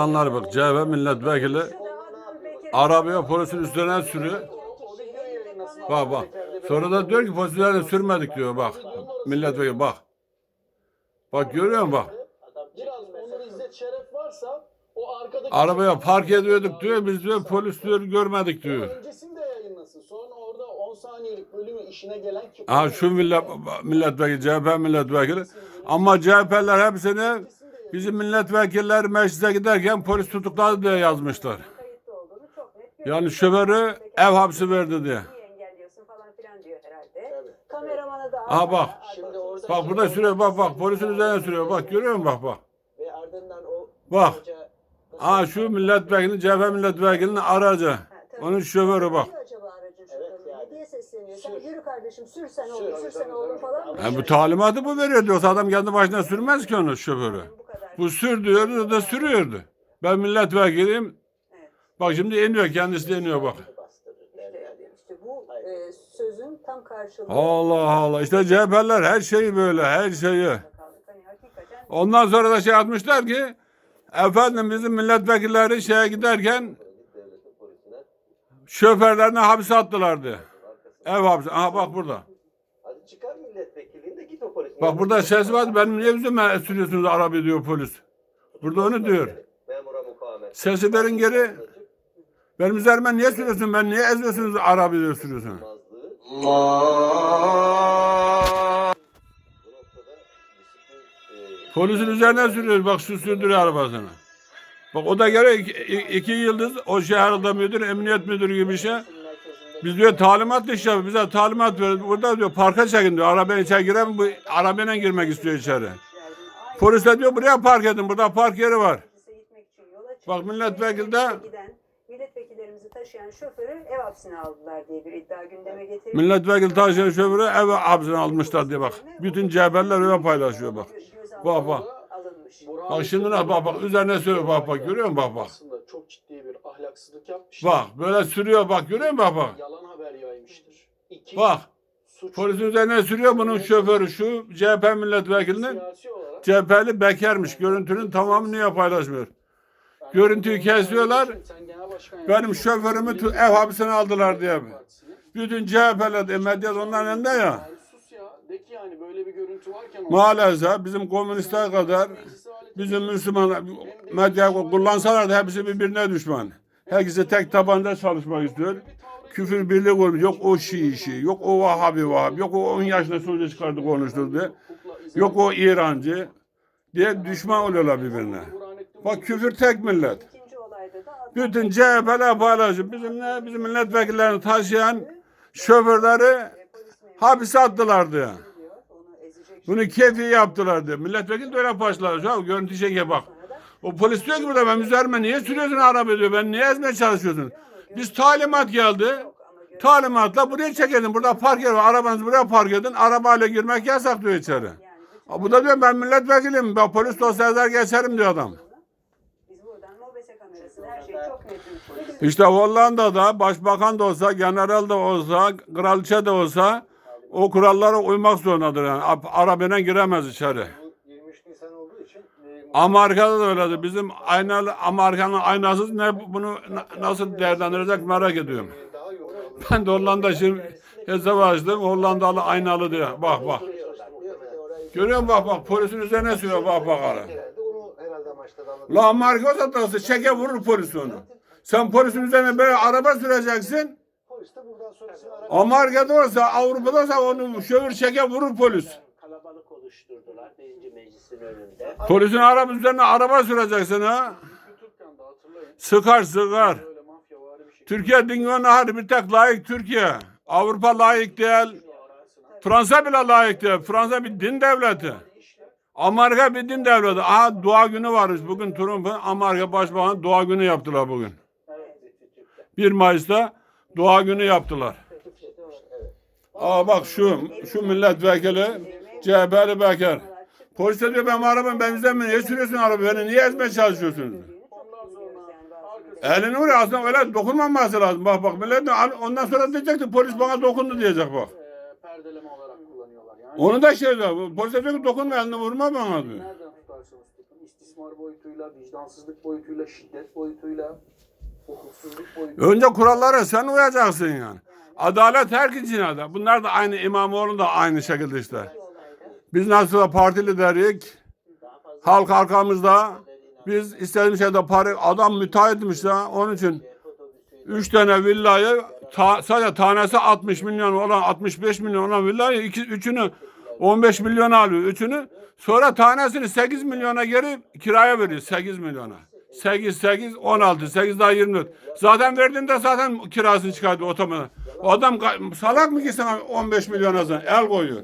İnsanlar bak CHP milletvekili arabaya polisin üstüne sürüyor. Bak bak. Sonra da diyor ki polislerle sürmedik diyor bak. Milletvekili bak. Bak görüyor musun bak. Arabaya park ediyorduk diyor. Biz diyor polis diyor görmedik diyor. öncesini de yayınlasın. Sonra orada 10 saniyelik bölümü işine gelen ki Ha şu millet, milletvekili CHP milletvekili. Ama CHP'ler hepsini bizim milletvekiller meclise giderken polis tutukladı diye yazmışlar. Yani şoförü ev hapsi verdi diye. Niye engelliyorsun falan filan diyor herhalde. Kameramanı da Aha bak. Bak burada sürüyor bak bak polisin üzerine sürüyor bak görüyor musun bak bak. ve ardından o Bak. Aa şu milletvekili CHP milletvekilinin aracı. Onun şoförü bak. Ne acaba aracın Evet şoförü? yani. Ne diye sesleniyor? Sen Sür. yürü kardeşim sürsen Sür, olur, tabii, sürsen tabii, olur tabii. falan mı? Yani bu talimatı bu veriyor diyorsa adam kendi başına sürmez ki onu şoförü. Bu sür diyordu da sürüyordu. Ben milletvekiliyim. Bak şimdi iniyor kendisi de iniyor bak. İşte, işte bu e, sözün tam karşılığı. Allah Allah işte CHP'ler her şeyi böyle her şeyi. Ondan sonra da şey atmışlar ki efendim bizim milletvekilleri şeye giderken şoförlerine hapse attılardı. Ev hapsi. Aha bak burada. Hadi çıkar milletvekilliğinde git o polisin. Bak burada ses var. Benim niye üzerime sürüyorsunuz araba diyor polis. Burada onu diyor. Sesi verin geri. Benim üzerime niye sürüyorsun? Ben niye eziyorsunuz araba diyor sürüyorsun. Polisin üzerine sürüyor. Bak şu sürdürüyor arabasını. Bak o da göre iki, iki yıldız o şehirde müdür, emniyet müdürü gibi bir şey. Biz diyor talimat iş yapıyor. Bize talimat veriyor. Burada diyor parka çekin diyor. Arabanın içeri giren bu arabayla girmek istiyor içeri. Polis de diyor buraya park edin. Burada park yeri var. Bak milletvekili de- milletvekillerimizi taşıyan şoförü ev hapsine aldılar diye bir iddia gündeme getirildi. Milletvekili taşıyan şoförü eve hapsine almışlar diye bak. Bütün CHP'ler öyle paylaşıyor bak. Bak bak. Alınmış. Burak Bak şimdi ne bak bak üzerine sürüyor bak bak görüyor musun bak bak. Aslında çok ciddi bir ahlaksızlık yapmış. Bak böyle sürüyor bak görüyor musun bak bak. Yalan haber yaymıştır. İki, Bak suç polisin üzerine sürüyor bunun şoförü şu CHP milletvekilinin. siyasi olarak CHP'li bekarmış. Görüntünün tamamını niye paylaşmıyor? Görüntüyü kesiyorlar. Sen genel başkan Benim şoförümü tu- ev hapsine aldılar diye. Partisine. Bütün CHP'ler de medya onların elinde ya. Yani sus ya. De ki yani böyle bir görüntü. Maalesef bizim komünistler kadar bizim Müslüman medya kullansalar da hepsi birbirine düşman. Herkese tek tabanda çalışmak istiyor. Küfür birlik olmuş. Yok o Şii işi, yok o Vahabi Vahabi, yok o 10 yaşında sözü çıkardı konuşturdu. Yok o İrancı diye düşman oluyorlar birbirine. Bak küfür tek millet. Bütün CHP'ler paylaşıyor. Bizim ne? Bizim milletvekillerini taşıyan şoförleri hapise attılar diye. Bunu kefi yaptılar diye. Milletvekili de öyle başladı. Şu an görüntü çekiyor bak. O polis diyor ki burada ben üzerime niye sürüyorsun araba diyor. Ben niye ezmeye çalışıyorsun? Biz talimat geldi. Talimatla buraya çekelim. Burada park yeri var. Arabanızı buraya park edin. Arabayla girmek yasak diyor içeri. Ha, Bu da diyor ben milletvekiliyim. Ben polis dosyalar geçerim diyor adam. İşte Hollanda'da başbakan da olsa, general da olsa, kraliçe de olsa o kurallara uymak zorundadır yani. Arabayla giremez içeri. Bu 23 Nisan olduğu için e, Amerika'da da öyledir. Bizim aynalı Amerika'nın aynasız ne bunu na- nasıl değerlendirecek merak ediyorum. daha yoğun Ben de Hollanda şimdi hesap açtım. Hollandalı aynalı diyor. Bak bak. Görüyor musun bak bak polisin üzerine sürüyor bak bak ara. herhalde onu herhalde amaçladı anladım. La Amerika satası çeke vurur polis onu. Sen polisin üzerine böyle araba süreceksin. Polis de buradan sonrasını ara. Amerika'da olsa Avrupa'da olsa onu şoför çeke vurur polis. kalabalık oluşturdular birinci meclisin önünde. Polisin araba üzerine araba süreceksin ha. Sıkar sıkar. Böyle mafyavari bir şekilde. Türkiye dünyanın hali bir tek layık Türkiye. Avrupa layık değil. Fransa bile layık değil. Fransa bir din devleti. Amerika bir din devleti. Aha dua günü varmış. Bugün Trump'ın Amerika Başbakanı dua günü yaptılar bugün. 1 Mayıs'ta dua günü yaptılar. Aa bak şu, şu milletvekili CHP'li bekar. Polis diyor ben arabam ben bizden mi? Niye sürüyorsun araba? Beni niye ezmeye çalışıyorsun? Elini vuruyor aslında öyle dokunmaması lazım. Bak bak millet ondan sonra diyecekti polis bana dokundu diyecek bak. Onu da şey diyor. Polis diyor ki dokunma elini vurma bana diyor. istismar boyutuyla, vicdansızlık boyutuyla, şiddet boyutuyla. Önce kurallara sen uyacaksın yani. Adalet herkes içine Bunlar da aynı İmamoğlu da aynı şekilde işte. Biz nasıl parti lideriyik, halk arkamızda. Biz istediğimiz şeyde para, adam müteahhitmiş da onun için üç tane villayı ta, sadece tanesi 60 milyon olan 65 milyon olan villayı iki, üçünü 15 milyon alıyor. Üçünü sonra tanesini 8 milyona geri kiraya veriyor 8 milyona. 8 8 16 8 daha 24. Zaten verdiğinde zaten kirasını çıkartıyor otomatik. Adam salak mı ki sana 15 milyona zaten el koyuyor.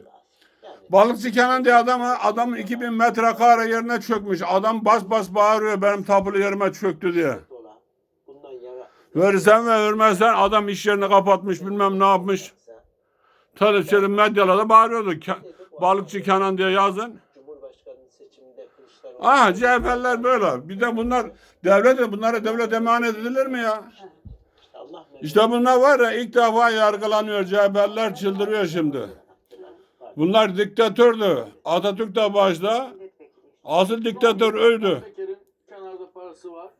Balıkçı Kenan diye adamı adamın 2000 metrekare yerine çökmüş. Adam bas bas bağırıyor benim tapulu yerime çöktü diye. Verirsen ve vermezsen adam iş yerini kapatmış bilmem ne yapmış. Tabii medyalarda bağırıyordu. Balıkçı Kenan diye yazın. Cumhurbaşkanı seçiminde Kılıçdaroğlu Ah CHP'liler böyle. Bir de bunlar devlet bunlara devlet emanet edilir mi ya? İşte bunlar var ya ilk defa yargılanıyor. CHP'liler çıldırıyor şimdi. Bunlar diktatördü. Atatürk de başta. Asıl diktatör öldü.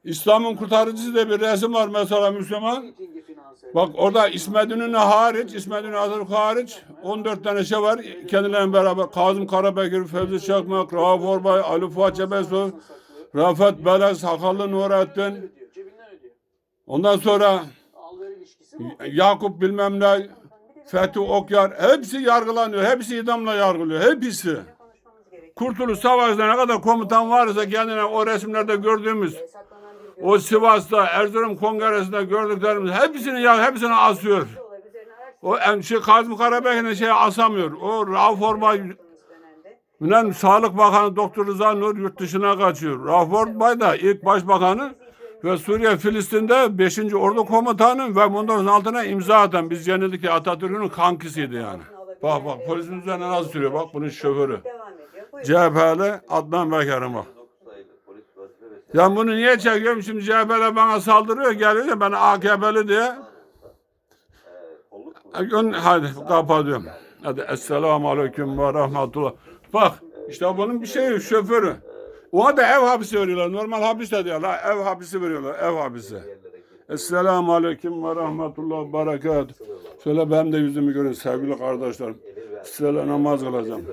İslam'ın kurtarıcısı diye bir resim var mesela Müslüman. Bak orada İsmet İnönü hariç, İsmet İnönü Atatürk hariç 14 tane şey var. Kendilerine beraber Kazım Karabekir, Fevzi Çakmak, Rauf Orbay, Ali Fuat Cebesoy, Rafet Belez, Sakallı Nurettin. Ondan sonra? Yakup bilmem ne, Fethi Okyar. Hepsi yargılanıyor. Hepsi idamla yargılıyor. Hepsi. Kurtuluş Savaşı'nda ne kadar komutan varsa kendine o resimlerde gördüğümüz o Sivas'ta Erzurum Kongresi'nde gördüklerimiz hepsini ya hepsini asıyor. O en şey Kazım Karabekir'in şey asamıyor. O Rauf Orbay Bilmem Sağlık Bakanı Doktor Rıza Nur yurt dışına kaçıyor. Rauf Orbay da ilk başbakanı ve Suriye Filistin'de 5. Ordu Komutanı ve bunların altına imza atan biz yenildik ya Atatürk'ün kankisiydi yani. Bak bak polisin üzerine nasıl sürüyor bak bunun şoförü. CHP'li Adnan Beker'im bak. Ya bunu niye çekiyorum şimdi CHP'li bana saldırıyor geliyor ya ben AKP'li diye. Gün hadi kapatıyorum. Hadi esselamu aleyküm ve rahmetullah. Bak işte bunun bir şeyi şoförü. Ona da ev hapisi veriyorlar. Normal hapis de diyorlar. Ev hapisi veriyorlar. Ev hapisi. Esselamu aleyküm ve rahmetullah ve. Şöyle benim de yüzümü görün sevgili kardeşlerim. Size namaz kılacağım.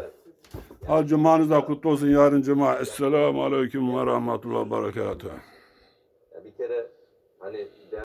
Cumanız da kutlu olsun yarın cuma. Esselamu aleyküm ve rahmetullah berekatuhu.